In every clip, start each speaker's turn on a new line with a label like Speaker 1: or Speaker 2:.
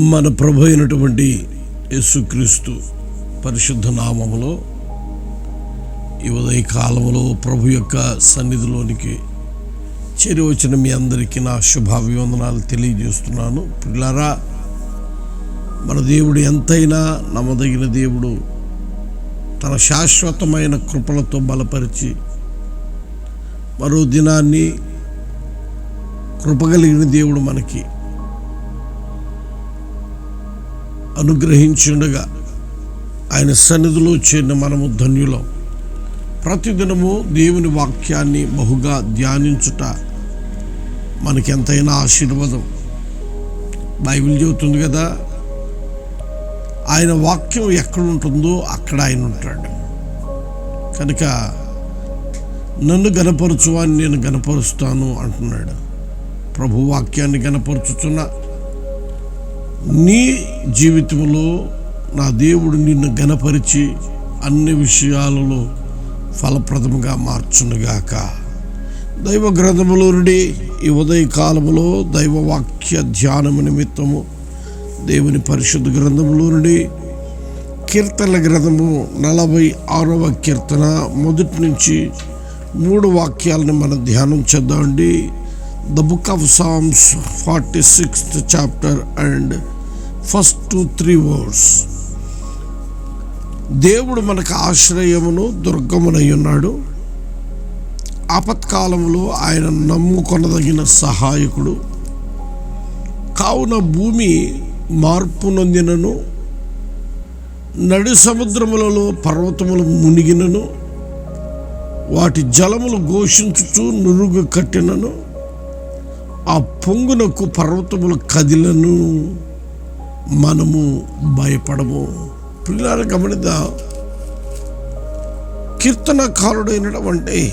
Speaker 1: మన ప్రభు అయినటువంటి యేసుక్రీస్తు పరిశుద్ధ నామములో ఈ ఉదయ కాలంలో ప్రభు యొక్క సన్నిధిలోనికి చేరి వచ్చిన మీ అందరికీ నా శుభాభివందనాలు తెలియజేస్తున్నాను. పిల్లరా మన దేవుడు ఎంతైనా నమ్మదగిన దేవుడు. తన శాశ్వతమైన కృపలతో బలపరిచి మరో దినాన్ని కృపగలిగిన దేవుడు మనకి. అనుగ్రహించుండగా ఆయన సన్నిధిలో చేరిన మనము ధన్యులం. ప్రతిదినము దేవుని వాక్యాన్ని బహుగా ధ్యానించుట మనకెంతైనా ఆశీర్వాదం. బైబిల్ చెబుతుంది కదా ఆయన వాక్యం ఎక్కడ ఉంటుందో అక్కడ ఆయన ఉంటాడు. కనుక నన్ను గనపరచువాన్ని నేను గనపరుస్తాను అంటున్నాడు. ప్రభు వాక్యాన్ని గనపరుచుతున్నా నీ జీవితంలో నా దేవుడు నిన్ను గనపరిచి అన్ని విషయాలలో ఫలప్రదముగా మార్చునుగాక. దైవ గ్రంథములో నుండి ఈ ఉదయ కాలములో దైవ వాక్య ధ్యానము నిమిత్తము దేవుని పరిశుద్ధ గ్రంథములో నుండి కీర్తన గ్రంథము నలభై ఆరవ కీర్తన మొదటి నుంచి మూడు వాక్యాలను మనం ధ్యానం చేద్దామండి. The book of Psalms forty sixth chapter and first two three words దేవుడు మనకు ఆశ్రయమును దుర్గమునై ఉన్నాడు ఆపత్కాలంలో ఆయన నమ్ముకొనదగిన సహాయకుడు. కావున భూమి మార్పు నొందినను. నడి సముద్రములలో పర్వతములు మునిగినను. వాటి జలములు ఘోషించుచు నురుగు కట్టినను. ఆ పొంగునకు పర్వతముల కదిలను మనము భయపడము. పిల్లలు గమనిద్దా? కీర్తనకారుడైనటువంటి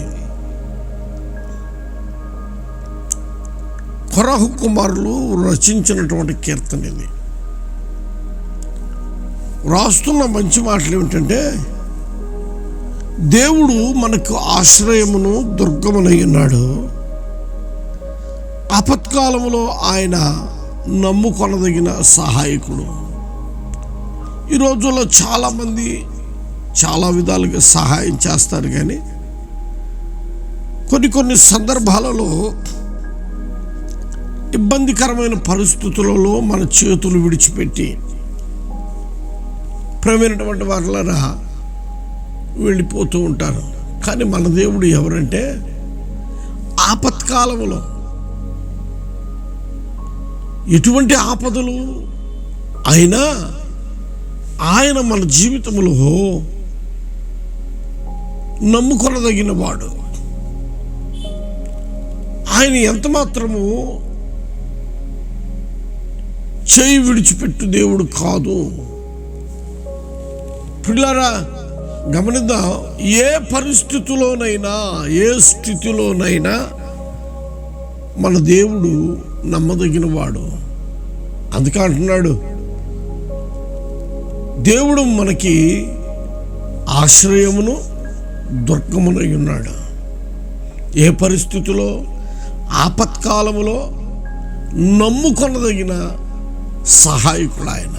Speaker 1: కొరహు కుమారులు రచించినటువంటి కీర్తన ఇది. రాస్తున్న మంచి మాటలు ఏమిటంటే దేవుడు మనకు ఆశ్రయమును దుర్గమునై ఉన్నాడు. ఆపత్కాలంలో ఆయన నమ్ముకొనదగిన సహాయకుడు. ఈ రోజుల్లో చాలామంది చాలా విధాలుగా సహాయం చేస్తారు కానీ కొన్ని కొన్ని సందర్భాలలో ఇబ్బందికరమైన పరిస్థితులలో మన చేతులు విడిచిపెట్టి ప్రమైనటువంటి వారులరా వెళ్ళిపోతూ ఉంటారు. కానీ మన దేవుడు ఎవరంటే ఆపత్కాలంలో ఎటువంటి ఆపదలు అయినా ఆయన మన జీవితంలో నమ్ముకొనదగిన వాడు. ఆయన ఎంత మాత్రము చేయి విడిచిపెట్టు దేవుడు కాదు. పిల్లరా గమనిద్దాం ఏ పరిస్థితిలోనైనా ఏ స్థితిలోనైనా మన దేవుడు నమ్మదగిన వాడు అందుకే అంటున్నాడు దేవుడు మనకి ఆశ్రయమును దుర్గమునై ఉన్నాడు. ఏ పరిస్థితిలో ఆపత్కాలములో నమ్ముకొనదగిన సహాయకుడు ఆయన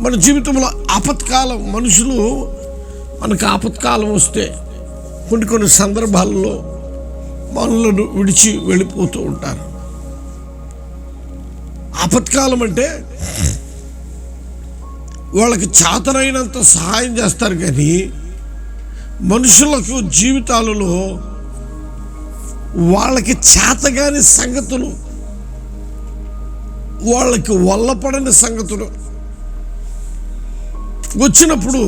Speaker 1: మన జీవితంలో ఆపత్కాలం మనుషులు మనకు ఆపత్కాలం వస్తే కొన్ని కొన్ని సందర్భాల్లో మనలను విడిచి వెళ్ళిపోతూ ఉంటారు. ఆపత్కాలం అంటే వాళ్ళకి చాతనైనంత సహాయం చేస్తారు కానీ మనుషులకు జీవితాలలో వాళ్ళకి చేతగాని సంగతులు వాళ్ళకి వల్లపడని సంగతులు వచ్చినప్పుడు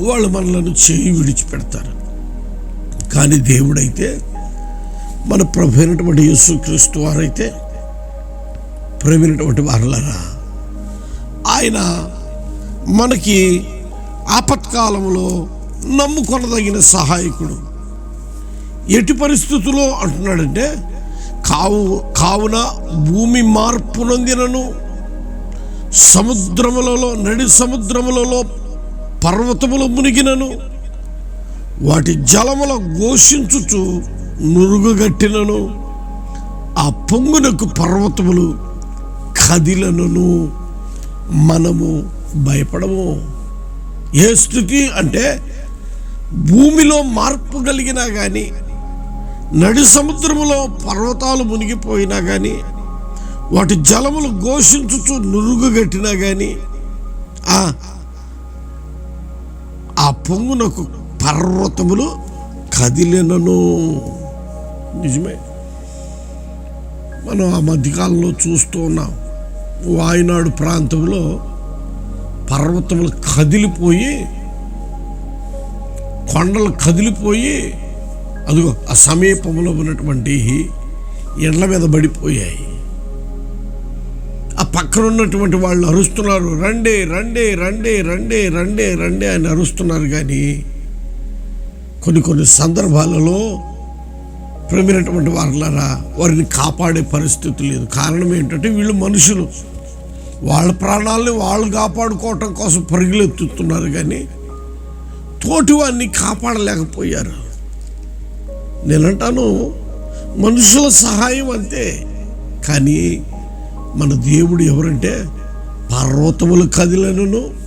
Speaker 1: వాళ్ళు మనలను చేయి విడిచిపెడతారు. కానీ దేవుడైతే మన ప్రభు అయినటువంటి యేసుక్రీస్తు వారైతే ప్రేమైనటువంటి వారులరా. ఆయన మనకి ఆపత్కాలంలో నమ్ముకొనదగిన సహాయకుడు. ఎటు పరిస్థితుల్లో అంటున్నాడంటే కావు కావున భూమి మార్పు నొందినను సముద్రములలో నడి సముద్రములలో పర్వతములు మునిగినను వాటి జలముల ఘోషించుచు నురుగుగట్టినను ఆ పొంగునకు పర్వతములు కదిలను మనము భయపడము. ఏ స్థితి అంటే భూమిలో మార్పు కలిగినా కానీ నడి సముద్రములో పర్వతాలు మునిగిపోయినా కానీ వాటి జలములు ఘోషించుచు నురుగుగట్టినా కానీ ఆ పొంగునకు పర్వతములు కదిలినను. నిజమే. మనం ఆ మధ్యకాలంలో చూస్తూ ఉన్నాం. వాయునాడు ప్రాంతంలో పర్వతములు కదిలిపోయి కొండలు కదిలిపోయి అదిగో ఆ సమీపంలో ఉన్నటువంటి ఎండ్ల మీద పడిపోయాయి. ఆ పక్కన ఉన్నటువంటి వాళ్ళు అరుస్తున్నారు రండే రండే రండే రండే రండే రండే అని అరుస్తున్నారు కానీ కొన్ని కొన్ని సందర్భాలలో ప్రేమైనటువంటి వారులారా వారిని కాపాడే పరిస్థితి లేదు. కారణం ఏంటంటే వీళ్ళు మనుషులు. వాళ్ళ ప్రాణాలని వాళ్ళు కాపాడుకోవటం కోసం పరుగులెత్తుతున్నారు కానీ తోటి వారిని కాపాడలేకపోయారు. నేనంటాను మనుషుల సహాయం అంతే. కానీ మన దేవుడు ఎవరంటే పర్వతములు కదిలనును.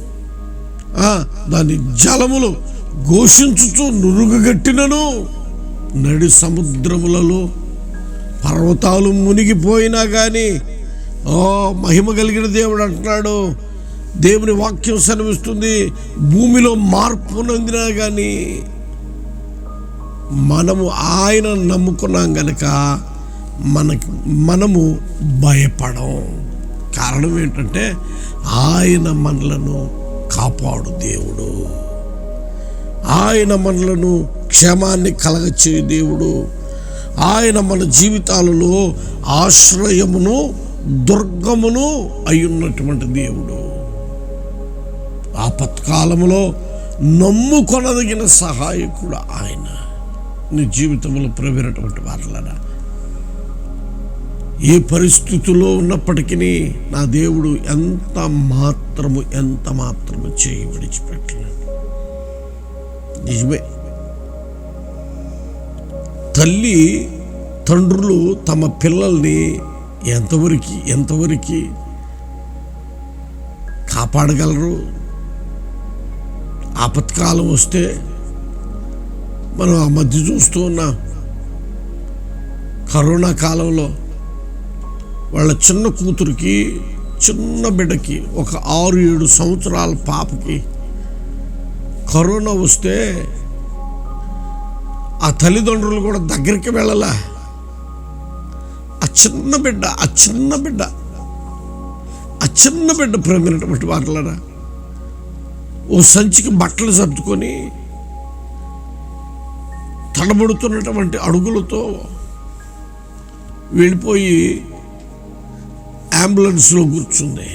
Speaker 1: దాని జలములు ఘోషించుచు నురుగుగట్టినను నడి సముద్రములలో పర్వతాలు మునిగిపోయినా కానీ ఓ మహిమ కలిగిన దేవుడు అంటున్నాడు. దేవుని వాక్యం సెలవిస్తుంది భూమిలో మార్పు నొందినా కానీ మనము ఆయన నమ్ముకున్నాం గనక మనకు మనము భయపడం కారణం ఏంటంటే ఆయన మనలను కాపాడు దేవుడు. ఆయన మనలను క్షేమాన్ని కలగచ్చే దేవుడు. ఆయన మన జీవితాలలో ఆశ్రయమును దుర్గమును అయ్యున్నటువంటి దేవుడు. ఆపత్కాలములో నమ్ముకొనదగిన సహాయకుడు ఆయన. నీ జీవితంలో ప్రవీణటువంటి వారలరా. ఏ పరిస్థితుల్లో ఉన్నప్పటికీ నా దేవుడు ఎంత మాత్రము ఎంత మాత్రము చేయి విడిచిపెట్టలేదు నిజమే. తల్లి తండ్రులు తమ పిల్లల్ని ఎంతవరకు ఎంతవరకు కాపాడగలరు? ఆపత్కాలం వస్తే మనం ఆ మధ్య చూస్తూ ఉన్నాం. కరోనా కాలంలో వాళ్ళ చిన్న కూతురికి చిన్న బిడ్డకి ఒక ఆరు ఏడు సంవత్సరాల పాపకి కరోనా వస్తే ఆ తల్లిదండ్రులు కూడా దగ్గరికి వెళ్ళలా. ఆ చిన్న బిడ్డ ఆ చిన్న బిడ్డ ఆ చిన్న బిడ్డ ప్రేమైనటువంటి వాటిలరా ఓ సంచికి బట్టలు సర్దుకొని తడబడుతున్నటువంటి అడుగులతో వెళ్ళిపోయి అంబులెన్స్లో కూర్చుంది.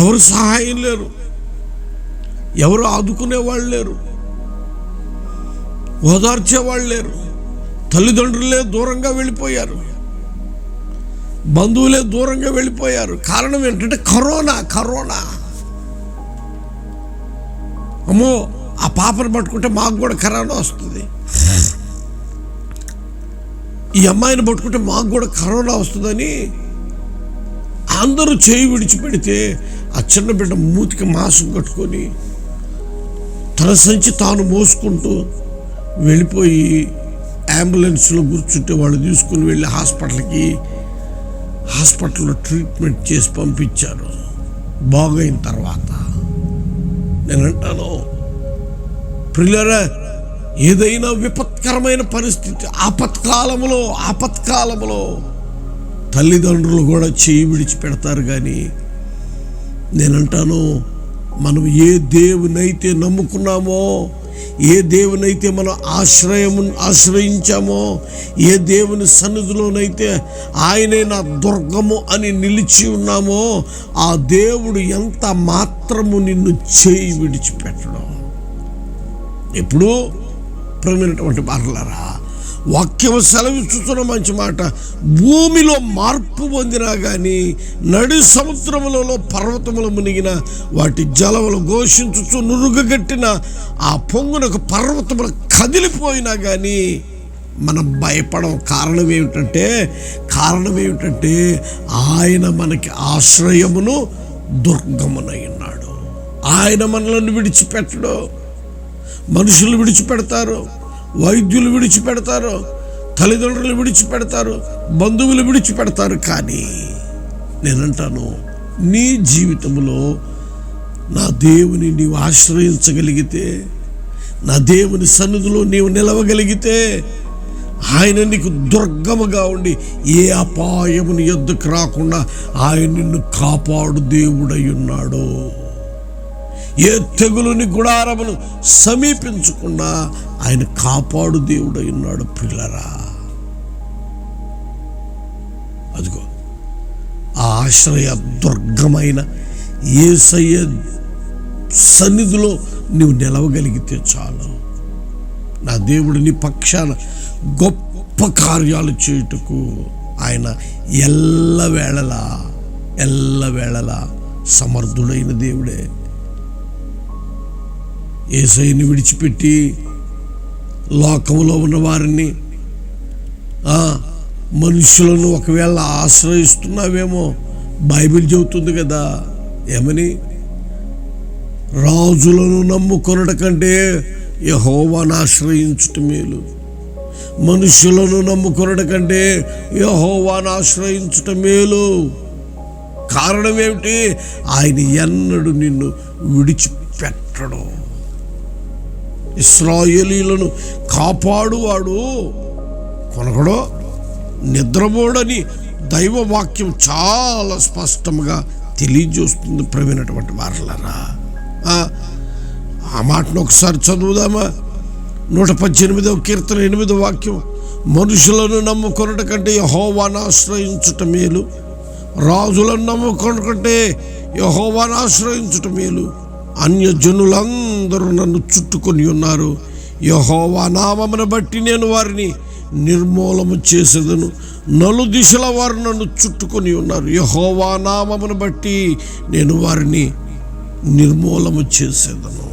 Speaker 1: ఎవరు సహాయం లేరు. ఎవరు ఆదుకునే వాళ్ళు లేరు ఓదార్చే వాళ్ళు లేరు తల్లిదండ్రులే దూరంగా వెళ్ళిపోయారు. బంధువులే దూరంగా వెళ్ళిపోయారు. కారణం ఏంటంటే కరోనా కరోనా. అమ్మో ఆ పాపను పట్టుకుంటే మాకు కూడా కరోనా వస్తుంది. ఈ అమ్మాయిని పట్టుకుంటే మాకు కూడా కరోనా వస్తుందని అందరూ చేయి విడిచిపెడితే ఆ చిన్న బిడ్డ మూతికి మాసం కట్టుకొని తన సంచి తాను మోసుకుంటూ వెళ్ళిపోయి అంబులెన్స్లో కూర్చుంటే వాళ్ళు తీసుకుని వెళ్ళి హాస్పిటల్కి హాస్పిటల్లో ట్రీట్మెంట్ చేసి పంపించారు. బాగైన తర్వాత నేను అంటాను ప్రిల్లరా ఏదైనా విపత్కరమైన పరిస్థితి ఆపత్కాలంలో ఆపత్కాలములో తల్లిదండ్రులు కూడా చేయి విడిచిపెడతారు కానీ నేనంటాను మనం ఏ దేవునైతే నమ్ముకున్నామో ఏ దేవునైతే మనం ఆశ్రయము ఆశ్రయించామో ఏ దేవుని సన్నిధిలోనైతే ఆయనే నా దుర్గము అని నిలిచి ఉన్నామో ఆ దేవుడు ఎంత మాత్రము నిన్ను చేయి విడిచిపెట్టడం. ఎప్పుడూ ప్రేమైనటువంటి బాటలరా వాక్యం సెలవిస్తున్న మంచి మాట. భూమిలో మార్పు పొందినా కానీ నడి సముద్రములలో పర్వతములు మునిగిన వాటి జలములు ఘోషించుచు నురుగగట్టిన ఆ పొంగునకు పర్వతములు కదిలిపోయినా కానీ మనం భయపడం కారణం ఏమిటంటే కారణం ఏమిటంటే ఆయన మనకి ఆశ్రయమును దుర్గమునై ఉన్నాడు ఆయన మనలను విడిచిపెట్టడు. మనుషులు విడిచిపెడతారు. వైద్యులు విడిచిపెడతారు తల్లిదండ్రులు విడిచిపెడతారు బంధువులు విడిచిపెడతారు కానీ నేనంటాను నీ జీవితంలో నా దేవుని నీవు ఆశ్రయించగలిగితే నా దేవుని సన్నిధిలో నీవు నిలవగలిగితే ఆయన నీకు దుర్గముగా ఉండి ఏ అపాయముని ఎద్దుకు రాకుండా ఆయన నిన్ను కాపాడు దేవుడై ఉన్నాడు. ఏ తెగులుని గుడారమును సమీపించకుండా ఆయన కాపాడు దేవుడు ఉన్నాడు పిల్లరా. అదిగో ఆశ్రయ దుర్గమైన ఏసయ్య సన్నిధిలో నువ్వు నిలవగలిగితే చాలు. నా దేవుడు నీ పక్షాన గొప్ప కార్యాలు చేయుటకు ఆయన ఎల్లవేళలా ఎల్లవేళలా సమర్థుడైన దేవుడే. ఏసైని విడిచిపెట్టి లోకంలో ఉన్న వారిని మనుషులను ఒకవేళ ఆశ్రయిస్తున్నావేమో బైబిల్ చెబుతుంది కదా. ఏమని? రాజులను నమ్ముకొనట కంటే యహోవాను ఆశ్రయించుట మేలు. మనుషులను నమ్ముకొనట కంటే యహోవాను ఆశ్రయించుట మేలు. కారణం ఏమిటి? ఆయన ఎన్నడు నిన్ను విడిచిపెట్టడం. ఇస్రాయేలీలను కాపాడువాడు. కొనకడో నిద్రపోడని దైవ వాక్యం చాలా స్పష్టంగా తెలియజేస్తుంది ప్రవీణటువంటి వారలరా. ఆ, మాటను ఒకసారి చదువుదామా? నూట పద్దెనిమిదవ కీర్తన ఎనిమిదవ వాక్యం. మనుషులను నమ్ముకొనట కంటే యహోవాను ఆశ్రయించుట మేలు. రాజులను నమ్ముకొనట కంటే యహోవాను ఆశ్రయించుట మేలు. అన్యజనులందరూ నన్ను చుట్టుకొని ఉన్నారు. యహోవా నామమును బట్టి నేను వారిని నిర్మూలము చేసేదను. నలు దిశల వారు నన్ను చుట్టుకొని ఉన్నారు. యహోవా నామమును బట్టి నేను వారిని నిర్మూలము చేసేదను.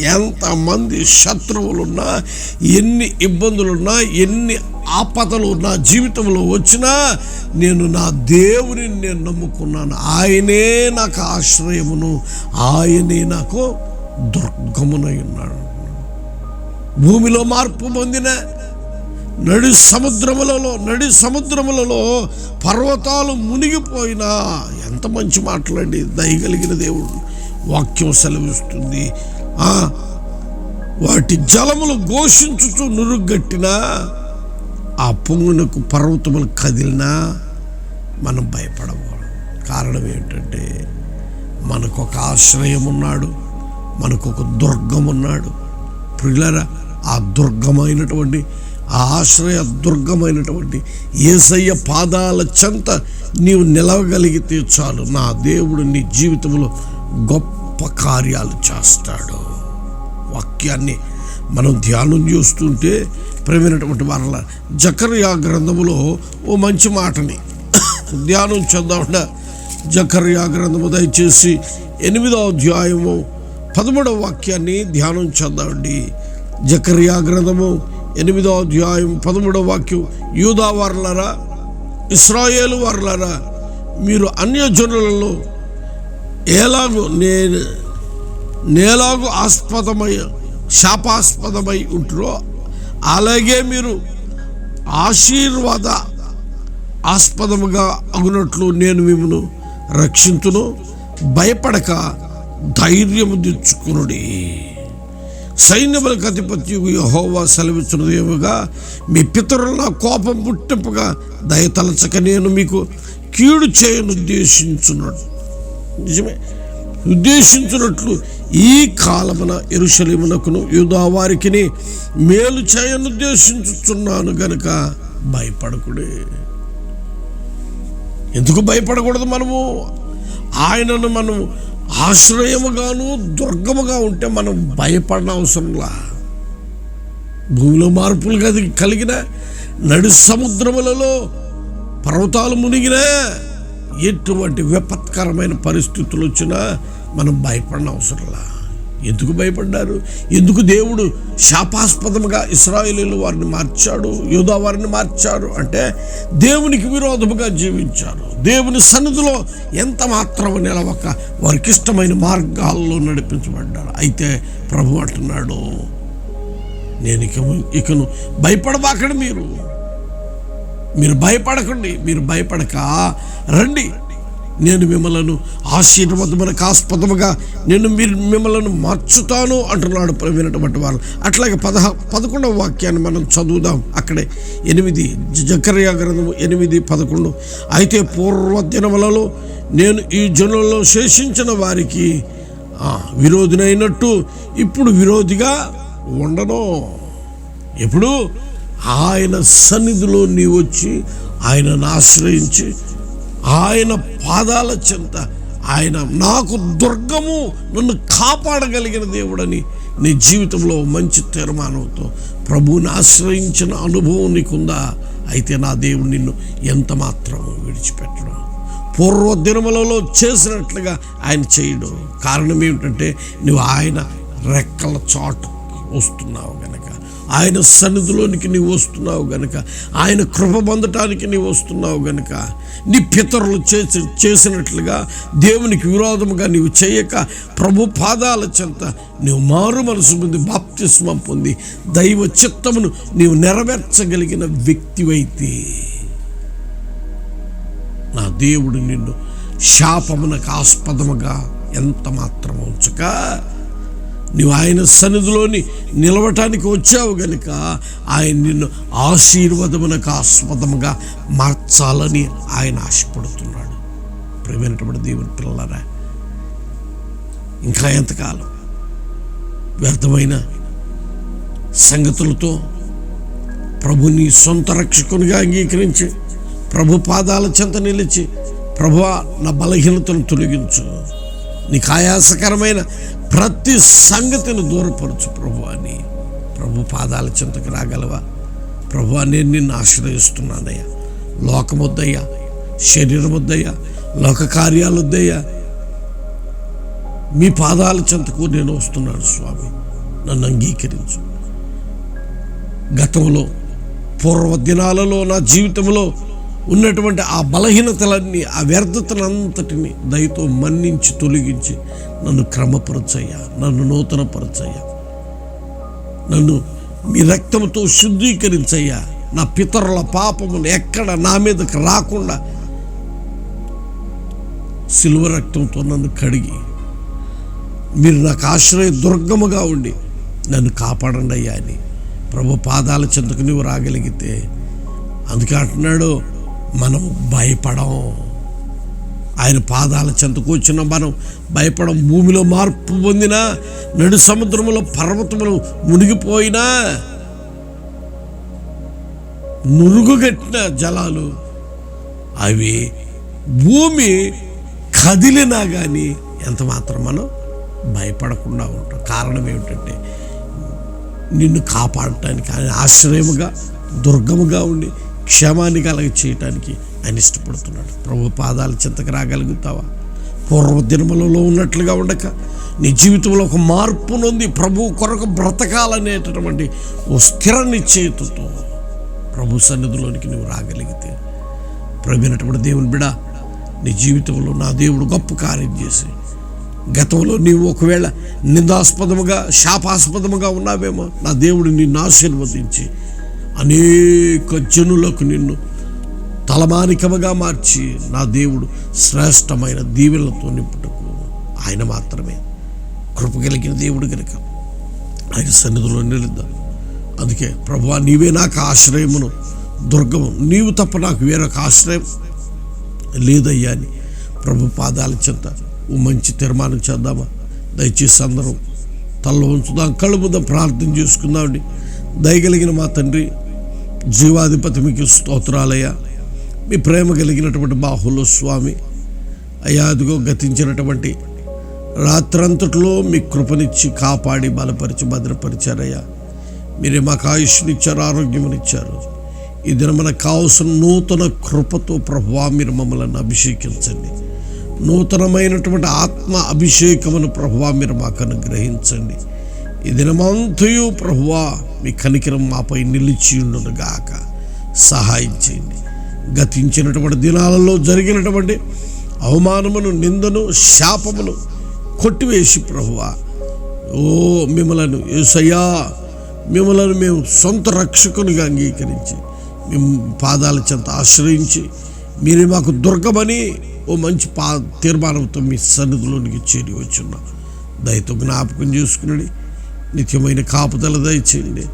Speaker 1: ఎంతమంది శత్రువులున్నా ఎన్ని ఇబ్బందులున్నా ఎన్ని ఆపదలు నా జీవితంలో వచ్చినా నేను నా దేవుని నేను నమ్ముకున్నాను. ఆయనే నాకు ఆశ్రయమును. ఆయనే నాకు దుర్గమునై ఉన్నాడు. భూమిలో మార్పు పొందిన నడి సముద్రములలో నడి సముద్రములలో పర్వతాలు మునిగిపోయినా ఎంత మంచి మాట్లాడి. దయగలిగిన దేవుడు వాక్యం సెలవిస్తుంది. వాటి జలములు ఘోషించుచు నురుగట్టినా ఆ పొంగునకు పర్వతములు కదిలినా మనం భయపడకూడదు. కారణం ఏంటంటే మనకు ఒక ఆశ్రయం ఉన్నాడు మనకు ఒక దుర్గం ఉన్నాడు ప్రియులరా ఆ దుర్గమైనటువంటి ఆ ఆశ్రయ దుర్గమైనటువంటి ఏసయ్య పాదాల చెంత నీవు నిలవగలిగితే చాలు. నా దేవుడు నీ జీవితంలో గొప్ప కార్యాలు చేస్తాడు. వాక్యాన్ని మనం ధ్యానం చేస్తుంటే ప్రేమైనటువంటి వారల జకర్యా గ్రంథములో ఓ మంచి మాటని ధ్యానం చేద్దామంట జకర్యా గ్రంథము దయచేసి ఎనిమిదవ అధ్యాయము పదమూడవ వాక్యాన్ని ధ్యానం చేద్దామండి. జకర్యా గ్రంథము ఎనిమిదవ అధ్యాయం పదమూడవ వాక్యం. యూదా వారలరా ఇస్రాయేలు వారలరా మీరు అన్యజనులలో ఎలాగో నేను నేలాగు ఆస్పదమై శాపాస్పదమై ఉంటారో అలాగే మీరు ఆశీర్వాద ఆస్పదముగా అగునట్లు నేను మిమ్మను రక్షించును భయపడక ధైర్యము తెచ్చుకునుడి. సైన్యములకు అధిపతి యహోవా సెలవిచ్చినదేముగా మీ పితరుల కోపం పుట్టింపుగా దయతలచక నేను మీకు కీడు చేయను ఉద్దేశించున్నాడు నిజమే? ఉద్దేశించినట్లు ఈ కాలమున ఎరుషలేమునకును యూదావారికి మేలు చేయనుద్దేశించుచున్నాను గనుక భయపడకుడే. ఎందుకు భయపడకూడదు మనము? ఆయనను మనం ఆశ్రయముగాను దుర్గముగా ఉంటే మనం భయపడిన అవసరంలా? భూమిలో మార్పులు కలిగిన నడి సముద్రములలో పర్వతాలు మునిగినా ఎటువంటి విపత్కరమైన పరిస్థితులు వచ్చినా మనం భయపడిన అవసరంలా ఎందుకు భయపడ్డారు? ఎందుకు దేవుడు శాపాస్పదముగా ఇస్రాయేలీలు వారిని మార్చాడు? యోధా వారిని మార్చాడు అంటే దేవునికి విరోధముగా జీవించారు. దేవుని సన్నిధిలో ఎంత మాత్రం నిలవక వారికి ఇష్టమైన మార్గాల్లో నడిపించబడ్డారు. అయితే ప్రభు అంటున్నాడు నేను ఇక ఇకను భయపడబాకండి మీరు. మీరు భయపడకండి మీరు భయపడక. రండి. నేను మిమ్మలను ఆశీర్వాదములకు ఆస్పదముగా నేను మీరు మిమ్మల్ని మార్చుతాను అంటున్నాడు వినటువంటి వారు. అట్లాగే పదహ పదకొండవ వాక్యాన్ని మనం చదువుదాం. అక్కడే ఎనిమిది జకర్యా గ్రంథము ఎనిమిది పదకొండు. అయితే పూర్వ దినములలో నేను ఈ జనులలో శేషించిన వారికి విరోధినైనట్టు ఇప్పుడు విరోధిగా ఉండను. ఎప్పుడు? ఆయన సన్నిధిలో నీ వచ్చి ఆయనను ఆశ్రయించి ఆయన పాదాల చెంత ఆయన నాకు దుర్గము నన్ను కాపాడగలిగిన దేవుడని నీ జీవితంలో మంచి తీర్మానంతో ప్రభువుని ఆశ్రయించిన అనుభవం నీకుందా? అయితే నా దేవుడు నిన్ను ఎంత మాత్రం విడిచిపెట్టడం. పూర్వ దినములలో చేసినట్లుగా ఆయన చేయడు. కారణం ఏమిటంటే నువ్వు ఆయన రెక్కల చాటు వస్తున్నావు కనుక ఆయన సన్నిధిలోనికి నీవు వస్తున్నావు గనక ఆయన కృప పొందటానికి నీవు వస్తున్నావు గనక నీ పితరులు చేసి చేసినట్లుగా దేవునికి విరోధముగా నీవు చేయక ప్రభు పాదాల చెంత నీవు మారు మనసు పొంది బాప్తిస్మం పొంది దైవ చిత్తమును నీవు నెరవేర్చగలిగిన వ్యక్తివైతే నా దేవుడు నిన్ను శాపమునకు ఆస్పదముగా ఎంత మాత్రం ఉంచక నువ్వు ఆయన సన్నిధిలోని నిలవటానికి వచ్చావు గనుక ఆయన నిన్ను ఆశీర్వాదమునకు ఆస్పదముగా మార్చాలని ఆయన ఆశపడుతున్నాడు. ప్రేమైనటువంటి దేవుని పిల్లరా ఇంకా ఎంతకాలం వ్యర్థమైన సంగతులతో ప్రభుని సొంత రక్షకునిగా అంగీకరించి ప్రభు పాదాల చెంత నిలిచి ప్రభు నా బలహీనతను తొలగించు. నీకు ఆయాసకరమైన ప్రతి సంగతిని దూరపరచు ప్రభు అని ప్రభు పాదాల చింతకు రాగలవా? ప్రభు నేను నిన్ను ఆశ్రయిస్తున్నానయ్యా. లోకమొద్దయ్యా శరీరం వద్దయ్యా లోక కార్యాలు వద్దయ్యా మీ పాదాల చెంతకు నేను వస్తున్నాను స్వామి. నన్ను అంగీకరించు. గతంలో పూర్వ దినాలలో నా జీవితంలో ఉన్నటువంటి ఆ బలహీనతలన్నీ ఆ వ్యర్థతలంతటిని దయతో మన్నించి తొలగించి నన్ను క్రమపరచయ్యా నన్ను నూతనపరచయ్యా. నన్ను మీ రక్తంతో శుద్ధీకరించయ్యా. నా పితరుల పాపమును ఎక్కడ నా మీదకి రాకుండా సిల్వ రక్తంతో నన్ను కడిగి మీరు నాకు ఆశ్రయ దుర్గముగా ఉండి నన్ను కాపాడండి అయ్యా అని ప్రభు పాదాల చెంతకు నువ్వు రాగలిగితే అందుకే అంటున్నాడు మనం భయపడం. ఆయన పాదాల చెంతకు వచ్చిన మనం భయపడం. భూమిలో మార్పు పొందినా నడు సముద్రములో పర్వతములు మునిగిపోయినా నురుగుగట్టిన జలాలు అవి భూమి కదిలినా కానీ ఎంత మాత్రం మనం భయపడకుండా ఉంటాం. కారణం ఏమిటంటే నిన్ను కాపాడటానికి ఆయన ఆశ్రయముగా దుర్గముగా ఉండి క్షేమాన్ని కలగ చేయటానికి ఆయన ఇష్టపడుతున్నాడు. ప్రభు పాదాల చింతకు రాగలుగుతావా? పూర్వ దినములలో ఉన్నట్లుగా ఉండక నీ జీవితంలో ఒక మార్పు నొంది ప్రభు కొరకు బ్రతకాలనేటటువంటి ఓ స్థిర నిశ్చయితతో ప్రభు సన్నిధిలోనికి నువ్వు రాగలిగితే ప్రభునటువంటి దేవుని బిడ నీ జీవితంలో నా దేవుడు గొప్ప కార్యం చేసి గతంలో నీవు ఒకవేళ నిందాస్పదముగా శాపాస్పదముగా ఉన్నావేమో నా దేవుడు నిన్ను ఆశీర్వదించి అనేక జనులకు నిన్ను తలమానికముగా మార్చి నా దేవుడు శ్రేష్టమైన దీవెనలతో నింపుటకు ఆయన మాత్రమే కృప కలిగిన దేవుడు కనుక ఆయన సన్నిధిలో నిలుద్దాం. అందుకే ప్రభువా నీవే నాకు ఆశ్రయమును దుర్గము నీవు తప్ప నాకు వేరొక ఆశ్రయం లేదయ్యా అని ప్రభు పాదాల చెంత ఓ మంచి తీర్మానం చేద్దామా? దయచేసి అందరం తల్ల ఉంచుదాం కళ్ళు ముద్దాం ప్రార్థన చేసుకుందామండి దయగలిగిన మా తండ్రి జీవాధిపతి మీకు స్తోత్రాలయ్యా. మీ ప్రేమ కలిగినటువంటి బాహులో స్వామి అయాదిగో గతించినటువంటి రాత్రంతట్లో మీ కృపనిచ్చి కాపాడి బలపరిచి భద్రపరిచారయ్యా. మీరే మాకు ఆయుష్నిచ్చారు ఆరోగ్యమునిచ్చారు. ఈ దిన మనకు కావలసిన నూతన కృపతో ప్రభువా మీరు మమ్మల్ని అభిషేకించండి. నూతనమైనటువంటి ఆత్మ అభిషేకమును ప్రభువా మీరు మాకు అనుగ్రహించండి. ఈ దినమంతయు ప్రభువా మీ కనికిరం మాపై నిలిచి ఉండునుగాక. సహాయం చేయండి. గతించినటువంటి దినాలలో జరిగినటువంటి అవమానమును నిందను శాపమును కొట్టివేసి ప్రభువా. ఓ మిమ్మలను ఏసయ్యా మిమ్మలను మేము సొంత రక్షకునిగా అంగీకరించి మేము పాదాల చెంత ఆశ్రయించి మీరే మాకు దుర్గమని ఓ మంచి పా తీర్మానంతో మీ సన్నిధిలోనికి చేరి వచ్చున్నాం దయతో జ్ఞాపకం చేసుకుని నిత్యమైన కాపుదల దయచేయండి.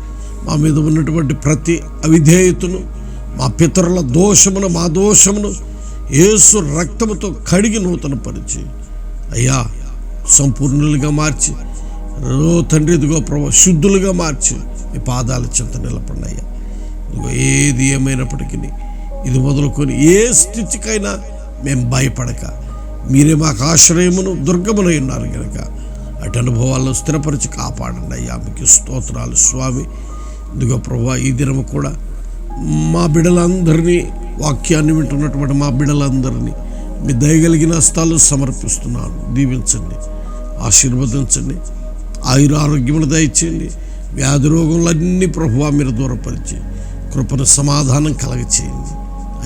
Speaker 1: మా మీద ఉన్నటువంటి ప్రతి అవిధేయతను మా పితరుల దోషమును మా దోషమును ఏసు రక్తముతో కడిగి నూతన పరిచి అయ్యా సంపూర్ణులుగా మార్చి రో తండ్రి ఇదిగో ప్రభు శుద్ధులుగా మార్చి మీ పాదాల చింత నిలపండి అయ్యా. ఇదిగో ఏది ఏమైనప్పటికీ ఇది మొదలుకొని ఏ స్థితికైనా మేము భయపడక. మీరే మాకు ఆశ్రయమును దుర్గమునై ఉన్నారు కనుక అటు అనుభవాల్లో స్థిరపరిచి కాపాడండి అయ్యా. మీకు స్తోత్రాలు స్వామి. ఇదిగో ప్రభా ఈ దినము కూడా మా బిడ్డలందరినీ వాక్యాన్ని వింటున్నటువంటి మా బిడ్డలందరినీ మీ దయగలిగిన హస్తాలు సమర్పిస్తున్నాను. దీవించండి ఆశీర్వదించండి ఆయుర దయచేయండి వ్యాధి రోగములన్నీ ప్రభువా మీరు దూరపరిచి కృపను సమాధానం కలగచేయండి.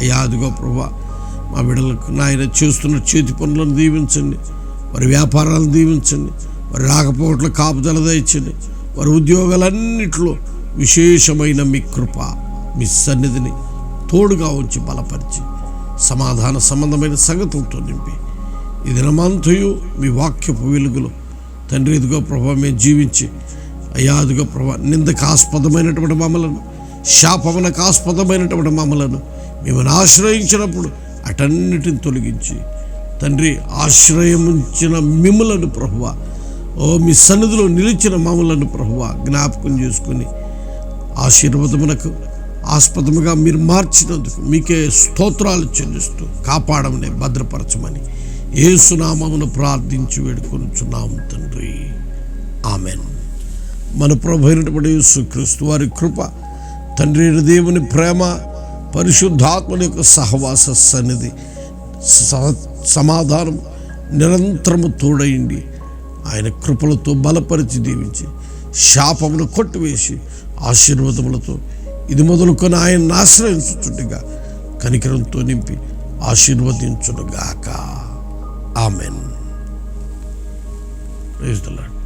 Speaker 1: అయ్యా అదిగో ప్రభువా మా బిడ్డలకు నాయన చేస్తున్న చేతి పనులను దీవించండి వారి వ్యాపారాలను దీవించండి రాకపోవట్ల కాపుదల దయచండి వారి ఉద్యోగాలన్నిటిలో విశేషమైన మీ కృప మీ సన్నిధిని తోడుగా ఉంచి బలపరిచి సమాధాన సంబంధమైన సంగతులతో నింపి. ఈ దినమంతయు మీ వాక్యపు వెలుగులో. తండ్రి ఇదిగో ప్రభా మేము జీవించి అయ్యా అదిగో ప్రభా నిందకు ఆస్పదమైనటువంటి మమ్మలను శాపమునకు ఆస్పదమైనటువంటి మమ్మలను మిమ్మల్ని ఆశ్రయించినప్పుడు అటన్నిటిని తొలగించి తండ్రి ఆశ్రయముంచిన మిమ్మలను ప్రభువ ఓ మీ సన్నిధిలో నిలిచిన మామూలను ప్రభువ జ్ఞాపకం చేసుకుని ఆశీర్వాదమునకు ఆస్పదముగా మీరు మార్చినందుకు మీకే స్తోత్రాలు చెల్లిస్తూ కాపాడమని భద్రపరచమని ఏసునామమును ప్రార్థించి వేడుకొనుచున్నాము తండ్రి. ఆమెన్. మన ప్రభు అయినటువంటి యేసుక్రీస్తు వారి కృప తండ్రి దేవుని ప్రేమ పరిశుద్ధాత్మని యొక్క సహవాస సన్నిధి స- సమాధానం నిరంతరము తోడయండి ఆయన కృపలతో బలపరిచి దీవించి శాపమును కొట్టివేసి ఆశీర్వాదములతో ఇది మొదలుకొని ఆయన ఆశ్రయించుచుండగా కనికరంతో నింపి ఆశీర్వదించునుగాక. ఆమెన్. Praise the